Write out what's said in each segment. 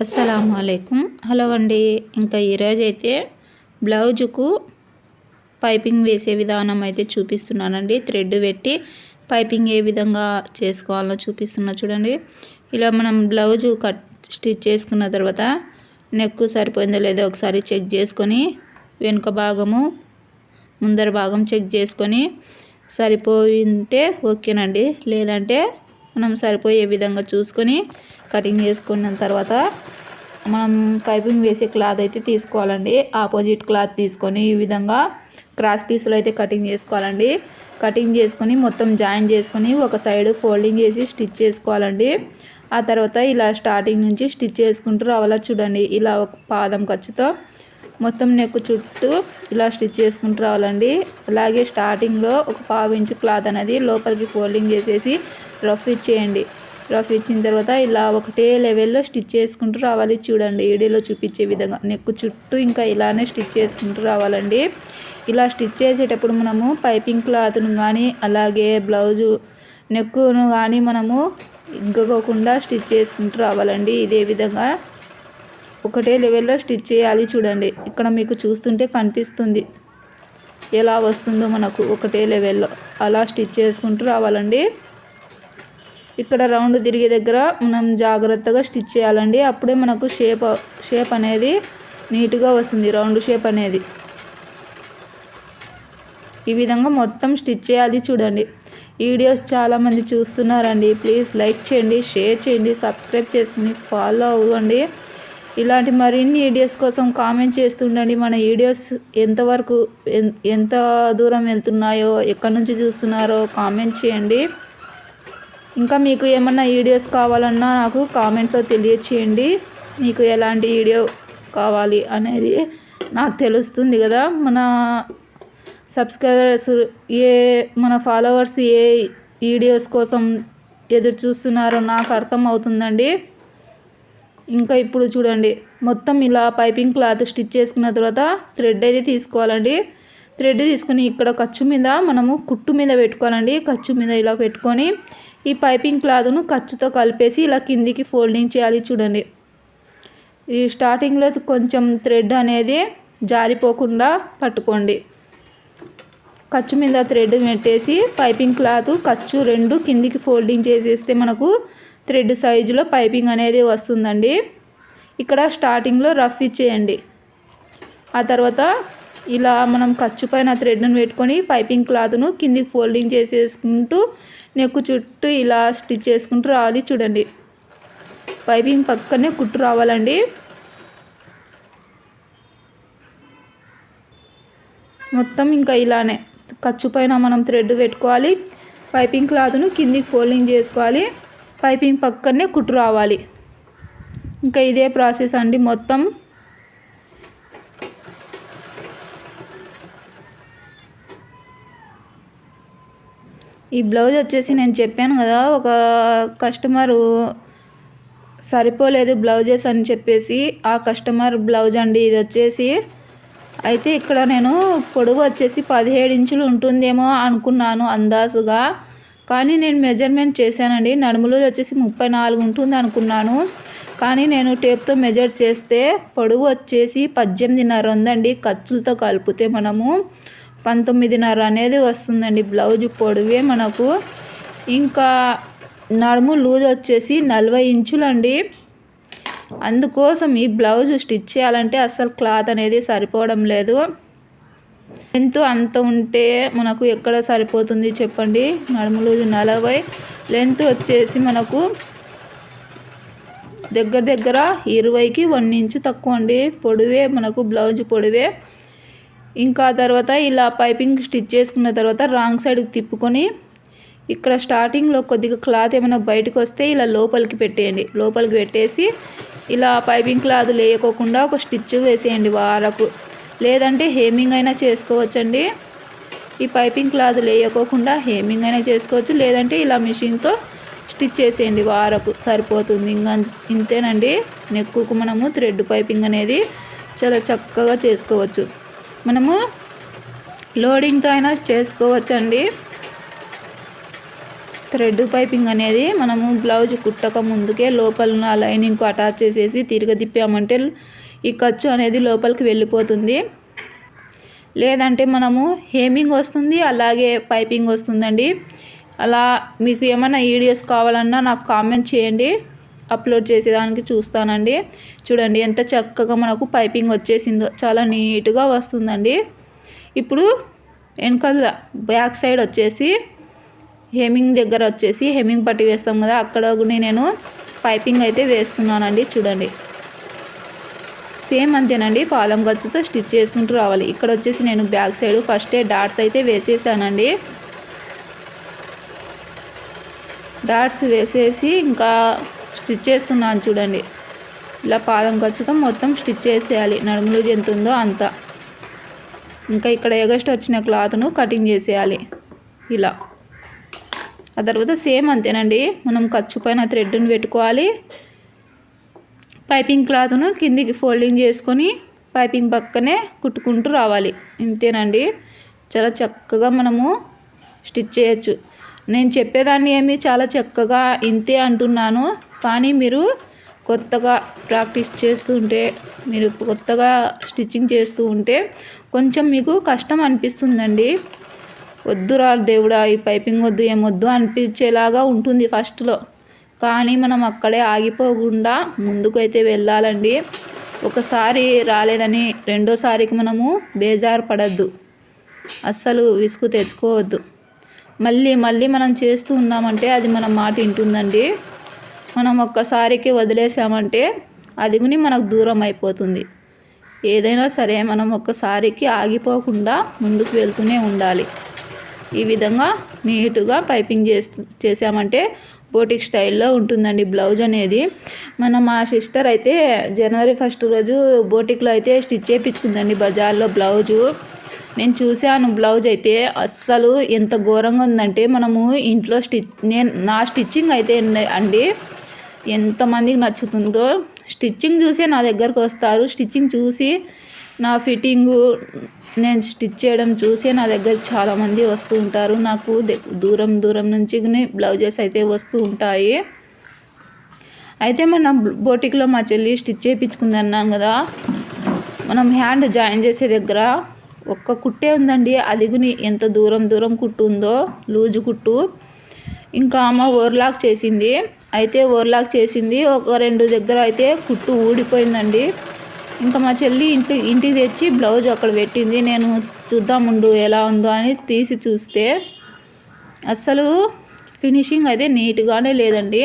అస్సలం అయికం హలో అండి ఇంకా ఈరోజు అయితే బ్లౌజుకు పైపింగ్ వేసే విధానం అయితే చూపిస్తున్నానండి. థ్రెడ్ పెట్టి పైపింగ్ ఏ విధంగా చేసుకోవాలో చూపిస్తున్నా చూడండి. ఇలా మనం బ్లౌజు కట్ స్టిచ్ చేసుకున్న తర్వాత నెక్ సరిపోయిందో లేదో ఒకసారి చెక్ చేసుకొని వెనుక భాగము ముందర భాగం చెక్ చేసుకొని సరిపోయింటే ఓకేనండి. లేదంటే మనం సరిపోయే విధంగా చూసుకొని కటింగ్ చేసుకున్న తర్వాత మనం పైపింగ్ వేసే క్లాత్ అయితే తీసుకోవాలండి. ఆపోజిట్ క్లాత్ తీసుకొని ఈ విధంగా క్రాస్ పీసులు అయితే కటింగ్ చేసుకోవాలండి. కటింగ్ చేసుకొని మొత్తం జాయిన్ చేసుకొని ఒక సైడ్ ఫోల్డింగ్ చేసి స్టిచ్ చేసుకోవాలండి. ఆ తర్వాత ఇలా స్టార్టింగ్ నుంచి స్టిచ్ చేసుకుంటూ రావాలా చూడండి. ఇలా ఒక పాదం ఖర్చుతో మొత్తం నెక్ చుట్టూ ఇలా స్టిచ్ చేసుకుంటూ రావాలండి. అలాగే స్టార్టింగ్లో ఒక పావు ఇంచు క్లాత్ అనేది లోపలికి ఫోల్డింగ్ చేసేసి రఫ్ ఇచ్చేయండి. రఫ్ ఇచ్చిన తర్వాత ఇలా ఒకటే లెవెల్లో స్టిచ్ చేసుకుంటూ రావాలి చూడండి. వీడియోలో చూపించే విధంగా నెక్ చుట్టూ ఇంకా ఇలానే స్టిచ్ చేసుకుంటూ రావాలండి. ఇలా స్టిచ్ చేసేటప్పుడు మనము పైపింగ్ క్లాత్ను కానీ అలాగే బ్లౌజు నెక్కును కానీ మనము ఇగ్గకోకుండా స్టిచ్ చేసుకుంటూ రావాలండి. ఇదే విధంగా ఒకటే లెవెల్లో స్టిచ్ చేయాలి చూడండి. ఇక్కడ మీకు చూస్తుంటే కనిపిస్తుంది. ఎలా వస్తుందో మనకు ఒకటే లెవెల్లో అలా స్టిచ్ చేసుకుంటూ రావాలండి. ఇక్కడ రౌండ్ తిరిగే దగ్గర మనం జాగ్రత్తగా స్టిచ్ చేయాలండి. అప్పుడే మనకు షేప్ షేప్ అనేది నీట్గా వస్తుంది. రౌండ్ షేప్ అనేది. ఈ విధంగా మొత్తం స్టిచ్ చేయాలి చూడండి. వీడియోస్ చాలామంది చూస్తున్నారండి. ప్లీజ్ లైక్ చేయండి షేర్ చేయండి సబ్స్క్రైబ్ చేసుకుని ఫాలో అవ్వండి. ఇలాంటి మరిన్ని వీడియోస్ కోసం కామెంట్ చేస్తుండండి మన వీడియోస్ ఎంతవరకు ఎంత దూరం వెళ్తున్నాయో ఎక్కడి నుంచి చూస్తున్నారో కామెంట్ చేయండి. ఇంకా మీకు ఏమన్నా వీడియోస్ కావాలన్నా నాకు కామెంట్లో తెలియచేయండి. మీకు ఎలాంటి వీడియో కావాలి అనేది నాకు తెలుస్తుంది కదా. మన సబ్స్క్రైబర్స్ ఏ మన ఫాలోవర్స్ ఏ వీడియోస్ కోసం ఎదురు చూస్తున్నారో నాకు అర్థం అవుతుందండి. ఇంకా ఇప్పుడు చూడండి. మొత్తం ఇలా పైపింగ్ క్లాత్ స్టిచ్ చేసుకున్న తర్వాత థ్రెడ్ అయితే తీసుకోవాలండి. థ్రెడ్ తీసుకుని ఇక్కడ ఖర్చు మీద మనము కుట్టు మీద పెట్టుకోవాలండి. ఖర్చు మీద ఇలా పెట్టుకొని ఈ పైపింగ్ క్లాత్ను ఖర్చుతో కలిపేసి ఇలా కిందికి ఫోల్డింగ్ చేయాలి చూడండి. ఈ స్టార్టింగ్లో కొంచెం థ్రెడ్ అనేది జారిపోకుండా పట్టుకోండి. ఖర్చు మీద థ్రెడ్ పెట్టేసి పైపింగ్ క్లాత్ ఖర్చు రెండు కిందికి ఫోల్డింగ్ చేసేస్తే మనకు థ్రెడ్ సైజులో పైపింగ్ అనేది వస్తుందండి. ఇక్కడ స్టార్టింగ్లో రఫ్ ఇచ్చేయండి. ఆ తర్వాత ఇలా మనం ఖర్చు పైన థ్రెడ్ను పెట్టుకొని పైపింగ్ క్లాత్ను కిందికి ఫోల్డింగ్ చేసేసుకుంటూ నెక్కు చుట్టూ ఇలా స్టిచ్ చేసుకుంటూ రావాలి చూడండి. పైపింగ్ పక్కనే కుట్టు రావాలండి. మొత్తం ఇంకా ఇలానే ఖర్చు పైన మనం థ్రెడ్ పెట్టుకోవాలి. పైపింగ్ క్లాత్ను కిందికి ఫోల్డింగ్ చేసుకోవాలి. పైపింగ్ పక్కనే కుట్టు రావాలి. ఇంకా ఇదే ప్రాసెస్ అండి మొత్తం. ఈ బ్లౌజ్ వచ్చేసి నేను చెప్పాను కదా ఒక కస్టమరు సరిపోలేదు బ్లౌజెస్ అని చెప్పేసి ఆ కస్టమర్ బ్లౌజ్ అండి ఇది వచ్చేసి. అయితే ఇక్కడ నేను పొడవు వచ్చేసి పదిహేడు ఇంచులు ఉంటుందేమో అనుకున్నాను అందాజుగా. కానీ నేను మెజర్మెంట్ చేశానండి. నడుములు వచ్చేసి ముప్పై నాలుగు ఉంటుంది అనుకున్నాను. కానీ నేను టేప్తో మెజర్ చేస్తే పొడవు వచ్చేసి పద్దెనిమిదిన్నర ఉందండి. ఖర్చులతో కలిపితే మనము పంతొమ్మిదిన్నర అనేది వస్తుందండి బ్లౌజ్ పొడవే మనకు. ఇంకా నడుము లూజ్ వచ్చేసి నలభై ఇంచులండి. అందుకోసం ఈ బ్లౌజ్ స్టిచ్ చేయాలంటే అస్సలు క్లాత్ అనేది సరిపోవడం లేదు. లెంత్ అంత ఉంటే మనకు ఎక్కడ సరిపోతుంది చెప్పండి? నడుము లూజ్ నలభై లెంత్ వచ్చేసి మనకు దగ్గర దగ్గర ఇరవైకి వన్ ఇంచు తక్కువ అండి పొడివే మనకు బ్లౌజ్ పొడివే. ఇంకా తర్వాత ఇలా పైపింగ్ స్టిచ్ చేసుకున్న తర్వాత రాంగ్ సైడ్కి తిప్పుకొని ఇక్కడ స్టార్టింగ్లో కొద్దిగా క్లాత్ ఏమైనా బయటకు వస్తే ఇలా లోపలికి పెట్టేయండి. లోపలికి పెట్టేసి ఇలా పైపింగ్ క్లాత్ లేయకోకుండా ఒక స్టిచ్ వేసేయండి వారకు. లేదంటే హేమింగ్ అయినా చేసుకోవచ్చండి. ఈ పైపింగ్ క్లాత్ లేయకోకుండా హేమింగ్ అయినా చేసుకోవచ్చు. లేదంటే ఇలా మిషన్తో స్టిచ్ చేసేయండి వారకు. సరిపోతుంది. ఇంకా ఇంతేనండి. నెక్కుకు మనము థ్రెడ్ పైపింగ్ అనేది చాలా చక్కగా చేసుకోవచ్చు. మనము లోడింగ్తో అయినా చేసుకోవచ్చండి. థ్రెడ్ పైపింగ్ అనేది మనము బ్లౌజ్ కుట్టక ముందుకే లోపల లైనింగ్కు అటాచ్ చేసేసి తిరగదిప్పామంటే ఈ ఖర్చు అనేది లోపలికి వెళ్ళిపోతుంది. లేదంటే మనము హేమింగ్ వస్తుంది అలాగే పైపింగ్ వస్తుందండి. అలా మీకు ఏమైనా వీడియోస్ కావాలన్నా నాకు కామెంట్ చేయండి. అప్లోడ్ చేసేదానికి చూస్తానండి. చూడండి ఎంత చక్కగా మనకు పైపింగ్ వచ్చేసిందో చాలా నీట్గా వస్తుందండి. ఇప్పుడు వెనకాల బ్యాక్ సైడ్ వచ్చేసి హెమింగ్ దగ్గర వచ్చేసి హెమింగ్ పట్టి వేస్తాం కదా అక్కడ నేను పైపింగ్ అయితే వేస్తున్నానండి చూడండి. సేమ్ అంతేనండి పాలం ఖర్చుతో స్టిచ్ చేసుకుంటూ రావాలి. ఇక్కడ వచ్చేసి నేను బ్యాక్ సైడ్ ఫస్టే డాట్స్ అయితే వేసేసానండి. డాట్స్ వేసేసి ఇంకా స్టిచ్ చేస్తున్నాను చూడండి. ఇలా పాదం ఖర్చుతో మొత్తం స్టిచ్ చేసేయాలి. నడుములు ఎంత ఉందో అంత. ఇంకా ఇక్కడ ఎగస్ట్ వచ్చిన క్లాత్ను కటింగ్ చేసేయాలి. ఇలా. ఆ తర్వాత సేమ్ అంతేనండి. మనం ఖర్చు పైన థ్రెడ్ను పెట్టుకోవాలి. పైపింగ్ క్లాత్ను కిందికి ఫోల్డింగ్ చేసుకొని పైపింగ్ పక్కనే కుట్టుకుంటూ రావాలి. ఇంతేనండి. చాలా చక్కగా మనము స్టిచ్ చేయొచ్చు. నేను చెప్పేదాన్ని ఏమి చాలా చక్కగా ఇంతే అంటున్నాను. కానీ మీరు కొత్తగా ప్రాక్టీస్ చేస్తూ ఉంటే మీరు కొత్తగా స్టిచ్చింగ్ చేస్తూ ఉంటే కొంచెం మీకు కష్టం అనిపిస్తుందండి. వద్దురా దేవుడా ఈ పైపింగ్ వద్దు ఏమొద్దు అనిపించేలాగా ఉంటుంది ఫస్ట్లో. కానీ మనం అక్కడే ఆగిపోకుండా ముందుకు అయితే వెళ్ళాలండి. ఒకసారి రాలేదని రెండోసారికి మనము బేజారు పడద్దు. అస్సలు విసుగు తెచ్చుకోవద్దు. మళ్ళీ మళ్ళీ మనం చేస్తూ ఉన్నామంటే అది మన మాట వింటుందండి. మనం ఒక్కసారికి వదిలేసామంటే అది గుని మనకు దూరం అయిపోతుంది. ఏదైనా సరే మనం ఒక్కసారికి ఆగిపోకుండా ముందుకు వెళ్తూనే ఉండాలి. ఈ విధంగా నీటుగా పైపింగ్ చేస్తూ చేసామంటే బోటిక్ స్టైల్లో ఉంటుందండి బ్లౌజ్ అనేది. మన మా సిస్టర్ అయితే జనవరి ఫస్ట్ రోజు బోటిక్లో అయితే స్టిచ్ చేయించుకుందండి బజార్లో బ్లౌజు. నేను చూశాను బ్లౌజ్ అయితే అస్సలు ఎంత ఘోరంగా ఉందంటే మనము ఇంట్లో స్టిచ్ నేను నా స్టిచ్చింగ్ అయితే అండి ఎంతమందికి నచ్చుతుందో. స్టిచ్చింగ్ చూసే నా దగ్గరకు వస్తారు. స్టిచ్చింగ్ చూసి నా ఫిట్టింగు నేను స్టిచ్ చేయడం చూసే నా దగ్గర చాలామంది వస్తూ ఉంటారు. నాకు దూరం దూరం నుంచి బ్లౌజెస్ అయితే వస్తూ ఉంటాయి. అయితే మన బోటిక్లో మా చెల్లి స్టిచ్ చేయించుకుంది అన్నాం కదా. మనం హ్యాండ్ జాయిన్ చేసే దగ్గర ఒక్క కుట్టే ఉందండి. అదిగుని ఎంత దూరం దూరం కుట్టు ఉందో. లూజు కుట్టు. ఇంకా అమ్మ ఓవర్లాక్ చేసింది. అయితే ఓవర్లాక్ చేసింది. ఒక రెండు దగ్గర అయితే కుట్టు ఊడిపోయిందండి. ఇంకా మా చెల్లి ఇంటి ఇంటికి తెచ్చి బ్లౌజ్ అక్కడ పెట్టింది. నేను చూద్దాముండు ఎలా ఉందో అని తీసి చూస్తే అస్సలు ఫినిషింగ్ అయితే నీట్గానే లేదండి.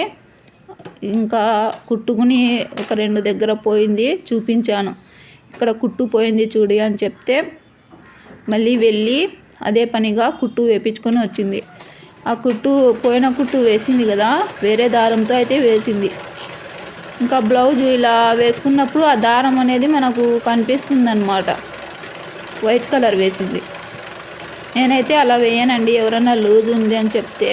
ఇంకా కుట్టుకుని ఒక రెండు దగ్గర పోయింది. చూపించాను. ఇక్కడ కుట్టు పోయింది చూడి అని చెప్తే మళ్ళీ వెళ్ళి అదే పనిగా కుట్టు వేపించుకొని వచ్చింది. ఆ కుట్టు పోయిన కుట్టు వేసింది కదా వేరే దారంతో అయితే వేసింది. ఇంకా బ్లౌజ్ ఇలా వేసుకున్నప్పుడు ఆ దారం అనేది మనకు కనిపిస్తుందన్నమాట. వైట్ కలర్ వేసింది. నేనైతే అలా వేయనండి ఎవరైనా లూజ్ ఉంది అని చెప్తే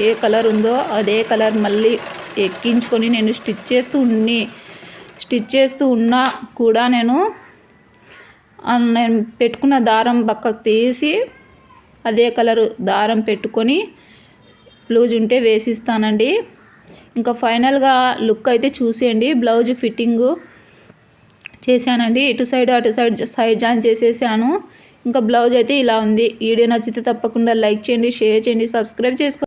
ఏ కలర్ ఉందో అదే కలర్ మళ్ళీ ఎక్కించుకొని నేను స్టిచ్ చేస్తూ ఉన్ని స్టిచ్ చేస్తూ ఉన్నా కూడా నేను నేను పెట్టుకున్న దారం పక్కకు తీసి అదే కలరు దారం పెట్టుకొని లూజ్ ఉంటే వేసిస్తానండి. ఇంకా ఫైనల్గా లుక్ అయితే చూసేయండి. బ్లౌజ్ ఫిట్టింగు చేశానండి. ఇటు సైడ్ అటు సైడ్ సైడ్ జాయిన్ చేసేసాను. ఇంకా బ్లౌజ్ అయితే ఇలా ఉంది. వీడియో నచ్చితే తప్పకుండా లైక్ చేయండి షేర్ చేయండి సబ్స్క్రైబ్ చేసుకోండి.